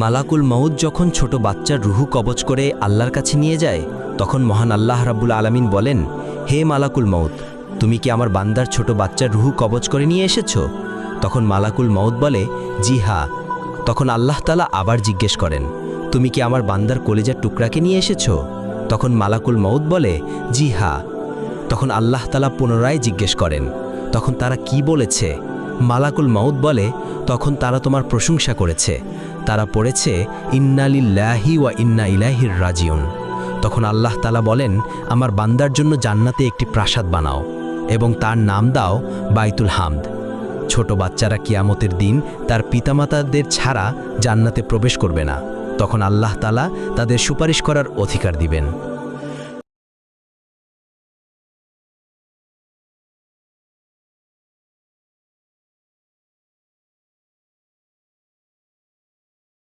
মালাকুল মউদ যখন ছোট বাচ্চার রুহু কবচ করে আল্লাহর কাছে নিয়ে যায়, তখন মহান আল্লাহ রাব্বুল আলামিন বলেন, হে মালাকুল মউদ তুমি কি আমার বান্দার ছোট বাচ্চার রুহু কবচ করে নিয়ে এসেছ? তখন মালাকুল মউদ বলে, জি হা। তখন আল্লাহ তালা আবার জিজ্ঞেস করেন, তুমি কি আমার বান্দার কলেজার টুকরাকে নিয়ে এসেছ? তখন মালাকুল মউদ বলে, জি হা। তখন আল্লাহ তালা পুনরায় জিজ্ঞেস করেন, তখন তারা কি বলেছে? মালাকুল মাউদ বলে, তখন তারা তোমার প্রশংসা করেছে। তারা পড়েছে ইন্নালিল্লাহি ওয়া ইন্না ইলাহির রাজিউন। তখন আল্লাহ তালা বলেন, আমার বান্দার জন্য জান্নাতে একটি প্রাসাদ বানাও এবং তার নাম দাও বাইতুল হামদ। ছোট বাচ্চারা কিয়ামতের দিন তার পিতামাতাদের ছাড়া জান্নাতে প্রবেশ করবে না। তখন আল্লাহ তালা তাদের সুপারিশ করার অধিকার দিবেন।